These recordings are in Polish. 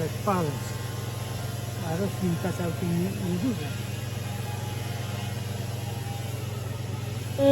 Jak palec. A roślinka całkiem nie- nieduża. No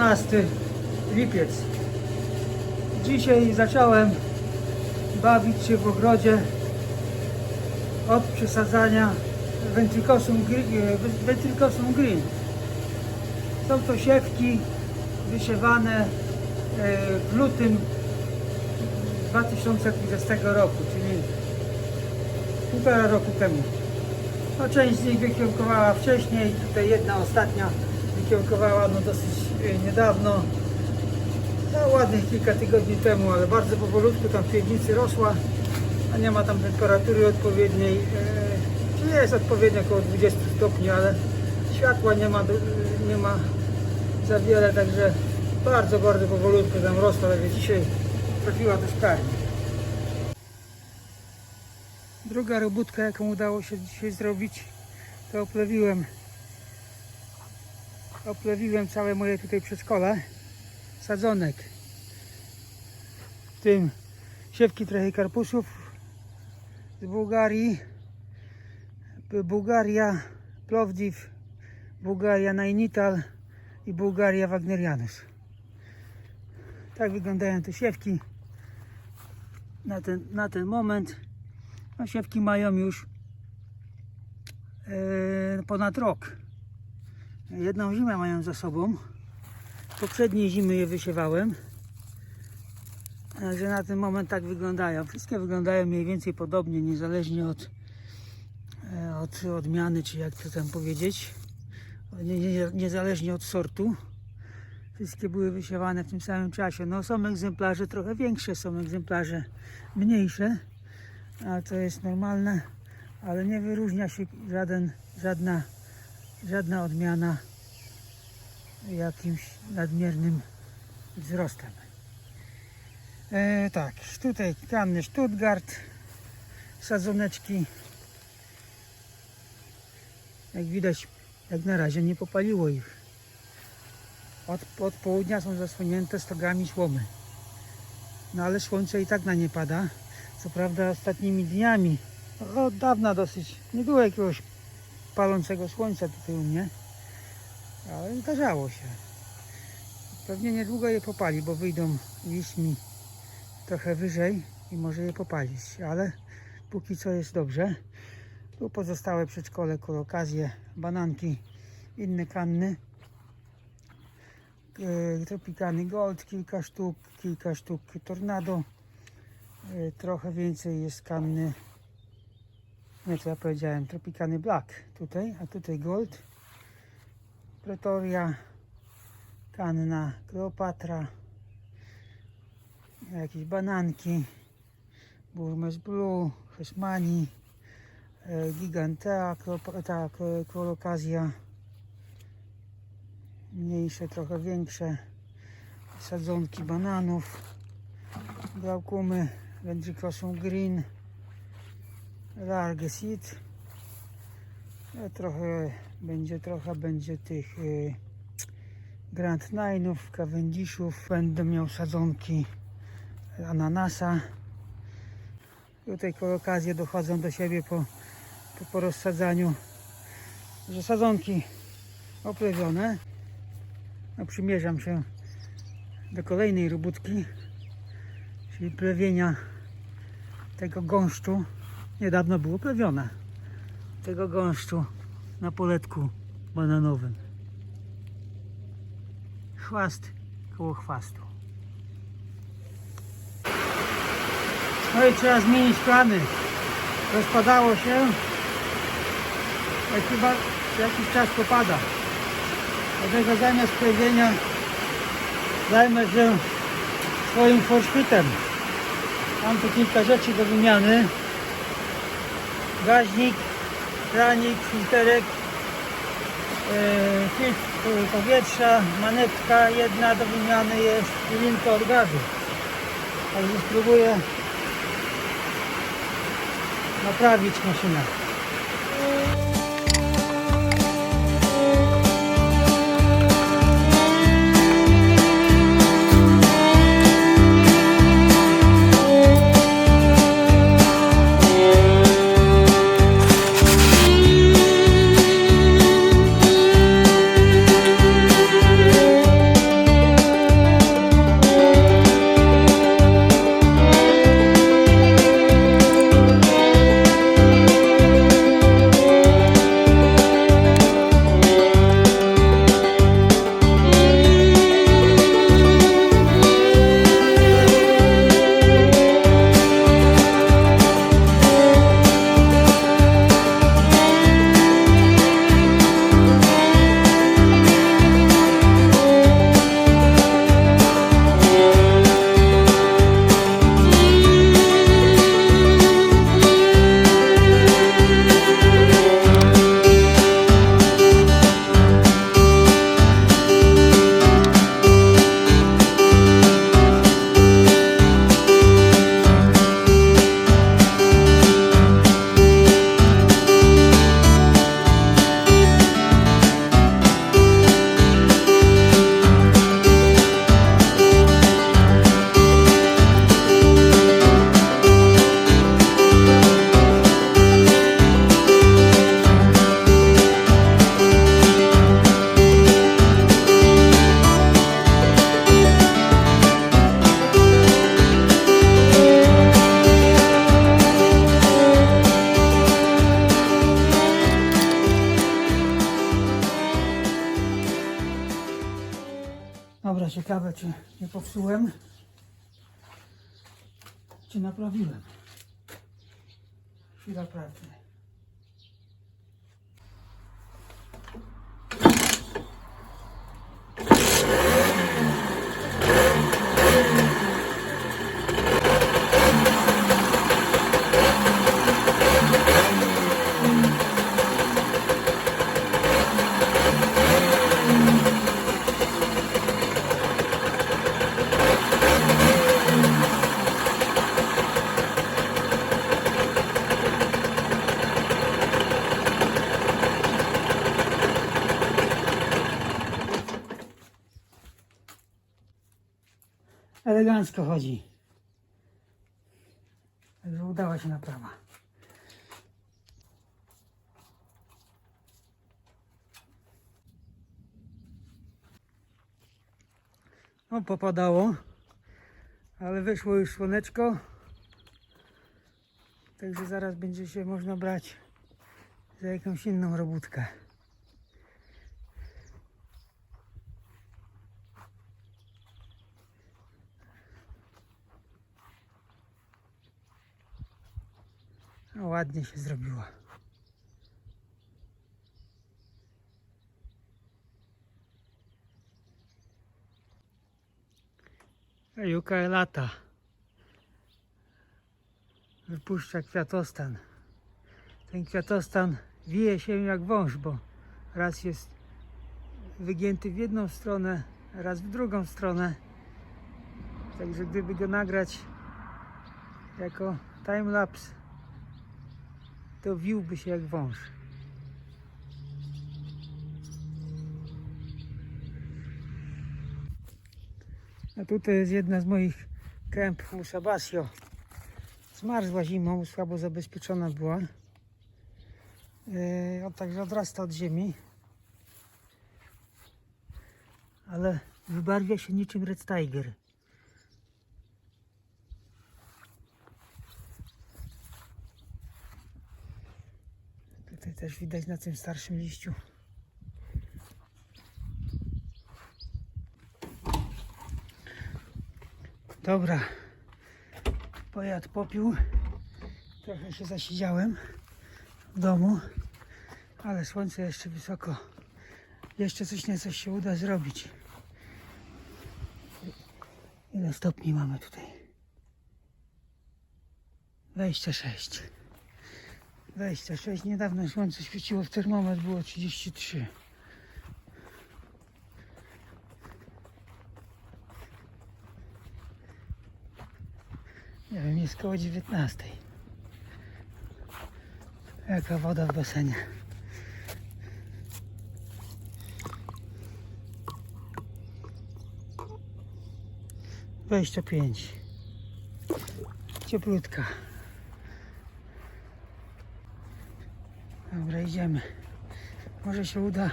12 lipiec. Dzisiaj zacząłem bawić się w ogrodzie od przesadzania Ventricosum. Ventricosum green. Są to siewki wysiewane e, w lutym 2020 roku, czyli półtora roku temu. No, część z nich wykiełkowała wcześniej, tutaj jedna ostatnia wykiełkowała no, dosyć e, niedawno, no, ładnych kilka tygodni temu, ale bardzo powolutku tam w piwnicy rosła, a nie ma tam temperatury odpowiedniej, e, jest odpowiednio około 20 stopni, ale światła nie ma, nie ma za wiele, także bardzo, bardzo powolutku tam rosła, ale dzisiaj trafiła do szklarni. Druga robótka, jaką udało się dzisiaj zrobić, to oplewiłem oplewiłem całe moje tutaj przedszkole sadzonek. W tym siewki trochę karpusów z Bułgarii, Bułgaria Plovdiv, Bułgaria Nainital i Bułgaria Wagnerianus. Tak wyglądają te siewki na ten, na ten moment. No, siewki mają już e, ponad rok. Jedną zimę mają za sobą. Poprzedniej zimy je wysiewałem. Także na ten moment tak wyglądają. Wszystkie wyglądają mniej więcej podobnie, niezależnie od, e, od odmiany, czy jak to tam powiedzieć. Nie, nie, niezależnie od sortu. Wszystkie były wysiewane w tym samym czasie. No są egzemplarze trochę większe, są egzemplarze mniejsze ale to jest normalne, ale nie wyróżnia się żaden, żadna, żadna odmiana jakimś nadmiernym wzrostem. E, tak, tutaj kanny Stuttgart, sadzoneczki. Jak widać, jak na razie nie popaliło ich. Od, od południa są zasłonięte stogami słomy. No ale słońce i tak na nie pada. Co prawda ostatnimi dniami, od dawna dosyć, nie było jakiegoś palącego słońca tutaj u mnie, ale zdarzało się. Pewnie niedługo je popali, bo wyjdą liśćmi trochę wyżej i może je popalić, ale póki co jest dobrze. Tu pozostałe przedszkole, kolokazje, bananki, inne kanny. E, Tropikany Gold, kilka sztuk, kilka sztuk Tornado. E, Trochę więcej jest kanny, nie co ja powiedziałem, Tropikany Black tutaj, a tutaj Gold. Pretoria, kanna Kleopatra, jakieś bananki, Burmese Blue, Hesmani, e, Gigantea, Kleop- ta Kle- Kolokazja, mniejsze, trochę większe, sadzonki bananów, glaukumy, Wędrykosum Green Large Seed. No, trochę będzie, trochę będzie tych y, Grand Nine'ów, Cavendishów. Będę miał sadzonki ananasa. Tutaj okazje dochodzą do siebie po, po, po rozsadzaniu. Że sadzonki oplewione. No, przymierzam się do kolejnej robótki, czyli plewienia tego gąszczu. Niedawno było plewione. Tego gąszczu na poletku bananowym. Chwast koło chwastu. No i trzeba zmienić plany. Rozpadało się. Jak chyba jakiś czas popada. Dlatego zamiast plewienia zajmę się swoim forszpitem. Mam tu kilka rzeczy do wymiany. Gaźnik, kranik, filterek, e, filtr powietrza, manetka jedna do wymiany jest linka od gazu. Także spróbuję naprawić maszynę. Ciekawe czy nie popsułem, czy naprawiłem. Chwila prawdy. Elegancko chodzi. Także udała się naprawa. No popadało, ale wyszło już słoneczko. Także zaraz będzie się można brać za jakąś inną robótkę. No, ładnie się zrobiło. Juka lata. Wypuszcza kwiatostan. Ten kwiatostan wije się jak wąż, bo raz jest wygięty w jedną stronę, raz w drugą stronę. Także gdyby go nagrać jako timelapse to wiłby się jak wąż. A tutaj jest jedna z moich kęp Musabasio. Zmarzła zimą, słabo zabezpieczona była. Yy, on także odrasta od ziemi. Ale wybarwia się niczym Red Tiger. Tutaj też widać na tym starszym liściu. Dobra. Pojad popiół. Trochę się zasiedziałem w domu, ale słońce jeszcze wysoko. Jeszcze coś nieco się uda zrobić. Ile stopni mamy tutaj? 26. 26. Niedawno słońce świeciło w termometr, było 33. Nie wiem, jest koło 19. Jaka woda w basenie. Dwadzieścia pięć. Cieplutka. Dobra, idziemy. Może się uda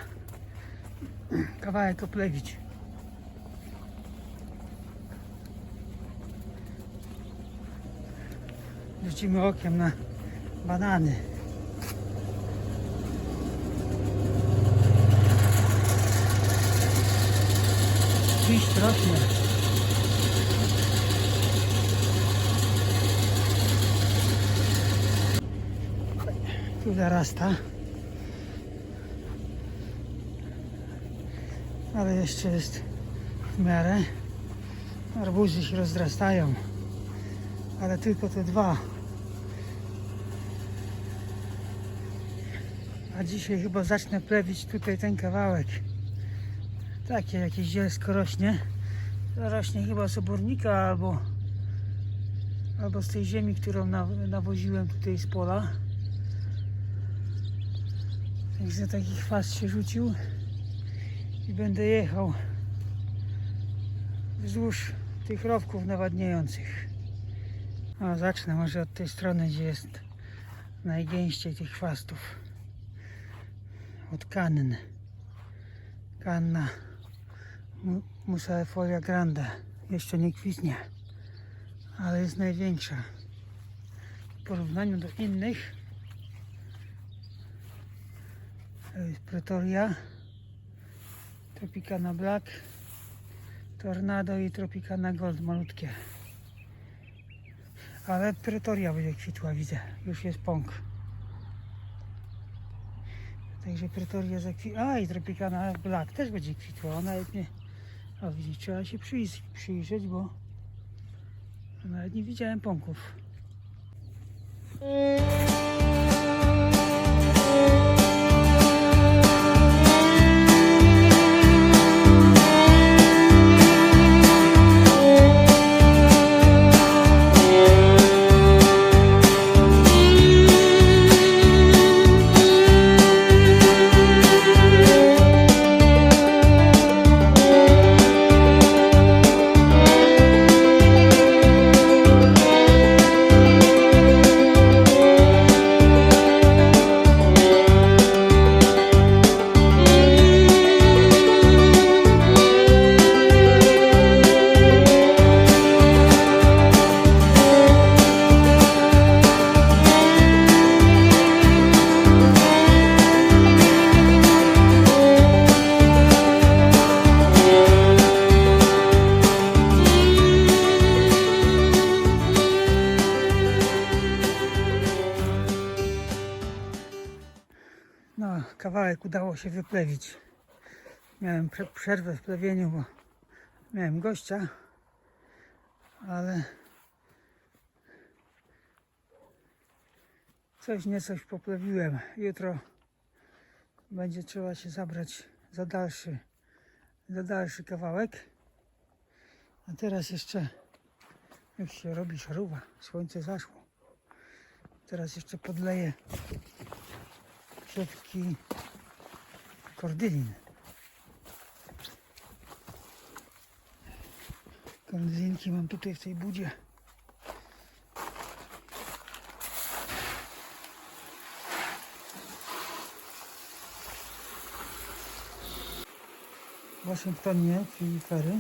kawałek oplewić. Rzucimy okiem na banany. Liść rośnie. Tu zarasta. Ale jeszcze jest w miarę. Arbuzy się rozrastają. Ale tylko te dwa. A dzisiaj chyba zacznę plewić tutaj ten kawałek. Takie jakieś zielsko rośnie. Rośnie chyba z obornika albo, albo z tej ziemi, którą na, nawoziłem tutaj z pola. Także taki chwast się rzucił i będę jechał wzdłuż tych rowków nawadniających. Zacznę może od tej strony, gdzie jest najgęściej tych chwastów. Od kann. Kanna Mu- Musaefolia grande. Jeszcze nie kwitnie, ale jest największa. W porównaniu do innych to jest Pretoria, Tropicana Black, Tornado i Tropicana Gold malutkie. Ale Pretoria będzie kwitła, widzę. Już jest pąk. Także Pretoria zakwi... A i Tropicana Black też będzie kwitła. Ona nawet nie... O widzisz, trzeba się przyjrzeć, przyjrzeć, bo nawet nie widziałem pąków. Się wyplewić. Miałem prze- przerwę w plewieniu, bo miałem gościa, ale coś niecoś poplewiłem. Jutro będzie trzeba się zabrać za dalszy, za dalszy kawałek. A teraz jeszcze Już się robi szaruwa. Słońce zaszło. Teraz jeszcze podleję siewki kordylin. Kordylinki mam tutaj w tej budzie. W Waszyngtonie filifery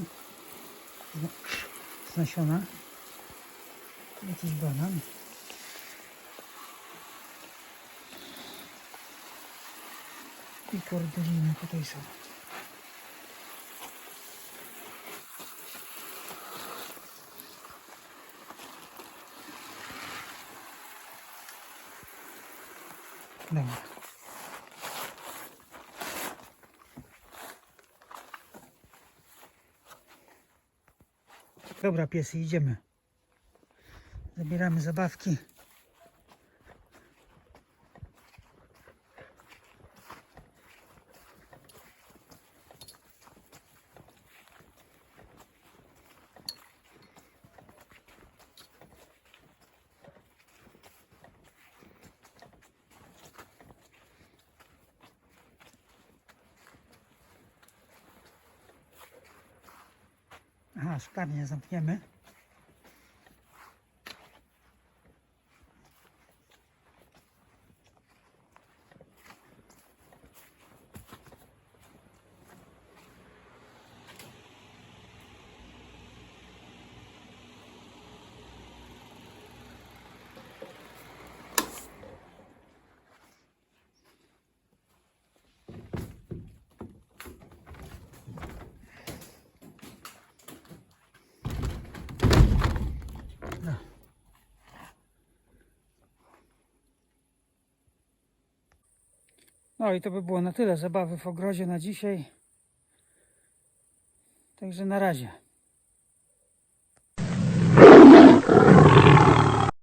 z- z nasiona. Jakiś banan. I kordyliny tutaj są. Dobra. Dobra piesy, idziemy. Zabieramy zabawki. Aha, szklarnię zamkniemy. No i to by było na tyle zabawy w ogrodzie na dzisiaj. Także na razie.